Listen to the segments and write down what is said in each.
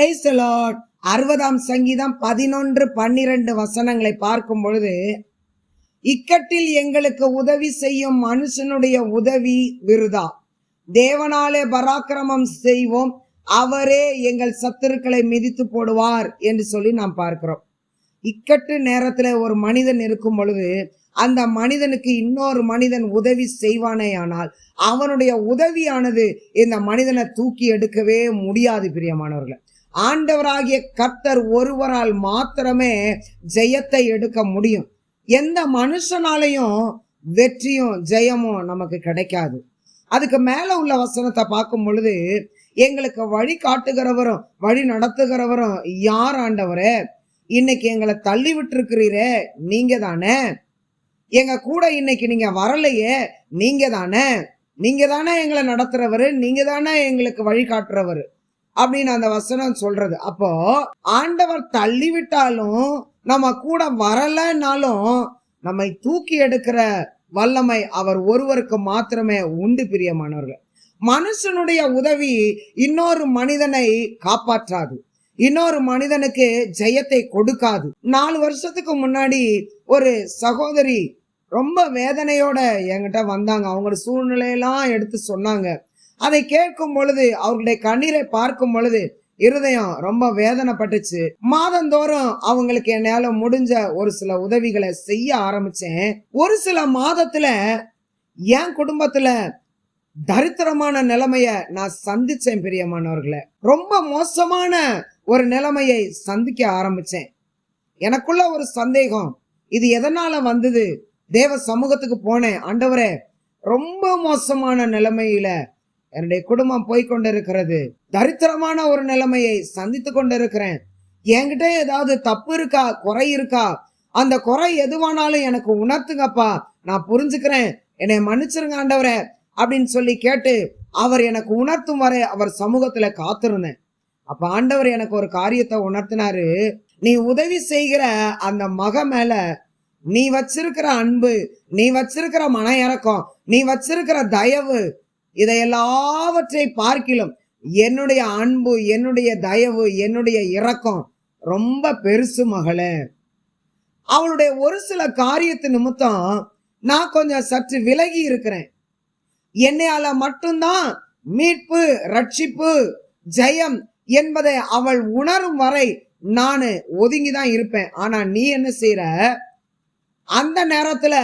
Price அறுபதாம் சங்கீதம் பதினொன்று பன்னிரண்டு வசனங்களை பார்க்கும் பொழுது இக்கட்டில் எங்களுக்கு உதவி செய்யும் மனுஷனுடைய உதவி விருதா? தேவனாலே பராக்கிரமம் செய்வோம். அவரே எங்கள் சத்துருக்களை மிதித்து போடுவார் என்று சொல்லி நாம் பார்க்கிறோம். இக்கட்டு நேரத்தில் ஒரு மனிதன் இருக்கும் பொழுது அந்த மனிதனுக்கு இன்னொரு மனிதன் உதவி செய்வானே ஆனால் அவனுடைய உதவியானது இந்த மனிதனை தூக்கி எடுக்கவே முடியாது பிரியமானவர்களை. ஆண்டவராகிய கர்த்தர் ஒருவரால் மாத்திரமே ஜெயத்தை எடுக்க முடியும். எந்த மனுஷனாலையும் வெற்றியும் ஜெயமும் நமக்கு கிடைக்காது. அதுக்கு மேல உள்ள வசனத்தை பார்க்கும் பொழுது எங்களுக்கு வழி காட்டுகிறவரும் வழி நடத்துகிறவரும் யார் ஆண்டவரே? இன்னைக்கு எங்களை தள்ளி விட்டுருக்கிறீரே நீங்க தானே? எங்க கூட இன்னைக்கு நீங்க வரலையே நீங்க தானே? நீங்க தானே எங்களை நடத்துறவரு நீங்க தானே எங்களுக்கு வழி காட்டுறவரு. அப்படின்னு அந்த வசனம் சொல்றது. அப்போ ஆண்டவர் தள்ளிவிட்டாலும் நம்ம கூட வரலனாலும் நம்மை தூக்கி எடுக்கிற வல்லமை அவர் ஒருவருக்கு மாத்திரமே உண்டு பிரியமானவர்கள். மனுஷனுடைய உதவி இன்னொரு மனிதனை காப்பாற்றாது. இன்னொரு மனிதனுக்கு ஜெயத்தை கொடுக்காது. நாலு வருஷத்துக்கு முன்னாடி ஒரு சகோதரி ரொம்ப வேதனையோட என்கிட்ட வந்தாங்க. அவங்களோட சூழ்நிலையெல்லாம் எடுத்து சொன்னாங்க. அதை கேட்கும் பொழுது அவர்களுடைய கண்ணீரை பார்க்கும் பொழுது இருதயம் ரொம்ப வேதனைப்பட்டுச்சு. மாதந்தோறும் அவங்களுக்கு என்னால முடிஞ்ச ஒரு சில உதவிகளை செய்ய ஆரம்பிச்சேன். ஒரு சில மாதத்துல என் குடும்பத்துல தரித்திரமான நிலைமைய நான் சந்திச்சேன் பிரியமானவர்களை ரொம்ப மோசமான ஒரு நிலைமையை சந்திக்க ஆரம்பிச்சேன். எனக்குள்ள ஒரு சந்தேகம் இது எதனால வந்தது? தேவ சமூகத்துக்கு போனேன். ஆண்டவரே ரொம்ப மோசமான நிலைமையில என்னுடைய குடும்பம் போய்கொண்டிருக்கிறது தரித்திரமான ஒரு நிலைமையை சந்தித்து கொண்டிருக்கிறேன். என்கிட்ட ஏதாவது தப்பு இருக்கா? குறை இருக்கா? அந்த குறை எதுவானாலும் எனக்கு உணர்த்துங்கப்பா. நான் புரிஞ்சுக்கிறேன். என்னை மன்னிச்சிருங்க ஆண்டவரே அப்படின்னு சொல்லி கேட்டு அவர் எனக்கு உணர்த்தும் வரை அவர் சமூகத்துல காத்திருந்தேன். அப்ப ஆண்டவர் எனக்கு ஒரு காரியத்தை உணர்த்தினாரு. நீ உதவி செய்கிற அந்த மக மேல நீ வச்சிருக்கிற அன்பு நீ வச்சிருக்கிற மன இறக்கம் நீ வச்சிருக்கிற தயவு இதை எல்லாவற்றை பார்க்கிலும் என்னுடைய அன்பு என்னுடைய தயவு என்னுடைய இரக்கம் ரொம்ப பெருசு மகளே. அவளுடைய ஒரு சில காரியத்து நிமித்தம் நான் கொஞ்சம் சற்று விலகி இருக்கிறேன். என்னையால மட்டும்தான் மீட்பு ரட்சிப்பு ஜெயம் என்பதை அவள் உணரும் வரை நான் ஒதுங்கி தான் இருப்பேன். ஆனா நீ என்ன செய்யற அந்த நேரத்துல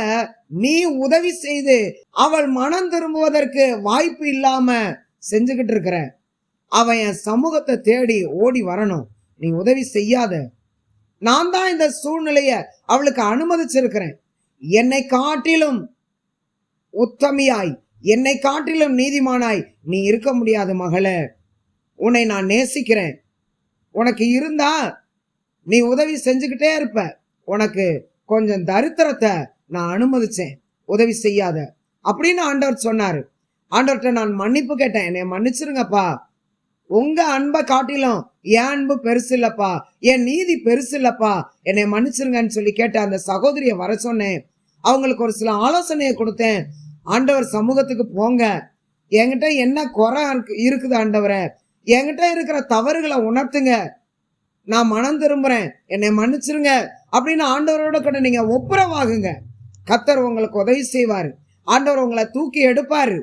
நீ உதவி செய்து அவள் மனம் திரும்புவதற்கு வாய்ப்பு இல்லாம செஞ்சுக்கிட்டு இருக்கிற. அவன் என் சமூகத்தை தேடி ஓடி வரணும். நீ உதவி செய்யாத. நான் தான் இந்த சூழ்நிலைய அவளுக்கு அனுமதிச்சிருக்கிறேன். என்னை காட்டிலும் உத்தமியாய் என்னை காட்டிலும் நீதிமானாய் நீ இருக்க முடியாது மகளே. உன்னை நான் நேசிக்கிறேன். உனக்கு இருந்தா நீ உதவி செஞ்சுக்கிட்டே இருப்ப. உனக்கு கொஞ்சம் தரித்திரத்தை நான் அனுமதிச்சேன். உதவி செய்யாத. அப்படின்னு ஆண்டவர் சொன்னாரு. ஆண்டவர்கிட்ட நான் மன்னிப்பு கேட்டேன். என்னை மன்னிச்சிருங்கப்பா. உங்க அன்பை காட்டிலும் என் அன்பு பெருசு இல்லப்பா. என் நீதி பெருசு இல்லப்பா. என்னை மன்னிச்சிருங்கன்னு சொல்லி கேட்ட அந்த சகோதரிய வர சொன்னேன். அவங்களுக்கு ஒரு சில ஆலோசனையை கொடுத்தேன். ஆண்டவர் சமூகத்துக்கு போங்க. என்கிட்ட என்ன குறை இருக்குது ஆண்டவரை. என்கிட்ட இருக்கிற தவறுகளை உணர்த்துங்க. நான் மனம் திரும்புறேன். என்னை மன்னிச்சிருங்க. அப்படின்னு ஆண்டவரோட கூட நீங்க ஒப்புரவாகுங்க. கத்தர் உங்களுக்கு உதவி செய்வார். ஆண்டவர் உங்களை தூக்கி எடுப்பார்.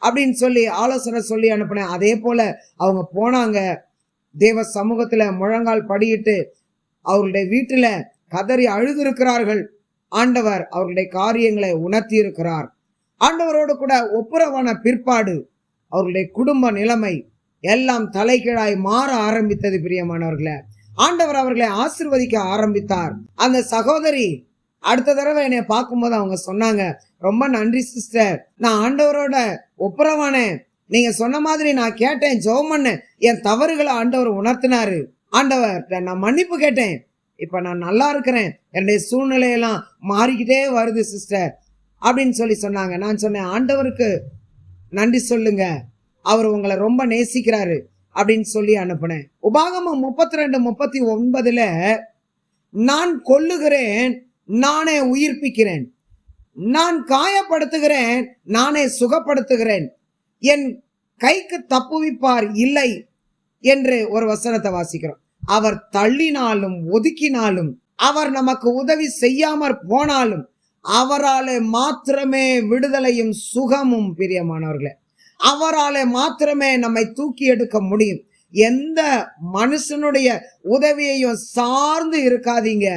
அப்படின்னு சொல்லி ஆலோசனை சொல்லி அனுப்புனேன் அதே போல அவங்க போனாங்க. தேவ சமூகத்தில் முழங்கால் படியிட்டு அவர்களுடைய வீட்டில் கதறி அழுதிருக்கிறார்கள். ஆண்டவர் அவர்களுடைய காரியங்களை உணர்த்தி இருக்கிறார் ஆண்டவரோடு கூட ஒப்புரவான பிற்பாடு அவர்களுடைய குடும்ப நிலைமை எல்லாம் தலைகீழாய் மாற ஆரம்பித்தது பிரியமானவர்களை. ஆண்டவர் அவர்களை ஆசிர்வதிக்க ஆரம்பித்தார். அந்த சகோதரி அடுத்த தடவை என்னை பார்க்கும்போது அவங்க சொன்னாங்க ரொம்ப நன்றி சிஸ்டர் நான் ஆண்டவரோட ஒப்புரவானேன் நீங்க சொன்ன மாதிரி நான் கேட்டேன் ஜோமன்னு பண்ணேன். என் தவறுகளை ஆண்டவர் உணர்த்தினாரு. ஆண்டவர் நான் மன்னிப்பு கேட்டேன். இப்ப நான் நல்லா இருக்கிறேன். என்னுடைய சூழ்நிலையெல்லாம் மாறிக்கிட்டே வருது சிஸ்டர் அப்படின்னு சொல்லி சொன்னாங்க. நான் சொன்னேன் ஆண்டவருக்கு நன்றி சொல்லுங்க. அவர் உங்களை ரொம்ப நேசிக்கிறாரு. அப்படின்னு சொல்லி அனுப்புனேன். உபாகமம் முப்பத்தி ரெண்டு முப்பத்தி ஒன்பதுல நான் கொல்லுகிறேன் நானே உயிர்ப்பிக்கிறேன். நான் காயப்படுத்துகிறேன் நானே சுகப்படுத்துகிறேன். என் கைக்கு தப்புவிப்பார் இல்லை என்று ஒரு வசனத்தை வாசிக்கிறோம். அவர் தள்ளினாலும் ஒதுக்கினாலும் அவர் நமக்கு உதவி செய்யாமற் போனாலும் அவராலே மாத்திரமே விடுதலையும் சுகமும் பிரியமானவர்களே. அவராலே மாத்திரமே நம்மை தூக்கி எடுக்க முடியும். எந்த மனுஷனுடைய உதவியையும் சார்ந்து இருக்காதீங்க.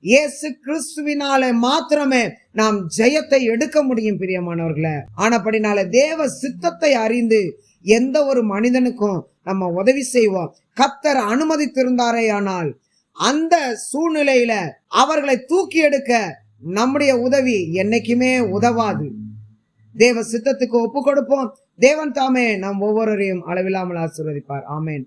இயேசு கிறிஸ்துவினாலே மாத்திரமே நாம் ஜெயத்தை எடுக்க முடியும் பிரியமானவர்களை. ஆனப்படினால தேவ சித்தத்தை அறிந்து எந்த ஒரு மனிதனுக்கும் நம்ம உதவி செய்வோம். கத்தர் அனுமதித்திருந்தாரே ஆனால் அந்த சூழ்நிலையில அவர்களை தூக்கி எடுக்க நம்முடைய உதவி என்னைக்குமே உதவாது. தேவ சித்தத்துக்கு ஒப்பு கொடுப்போம் தேவன் தாமே நம் ஒவ்வொருவரையும் அளவில்லாமல் ஆசீர்வதிப்பார். ஆமேன்.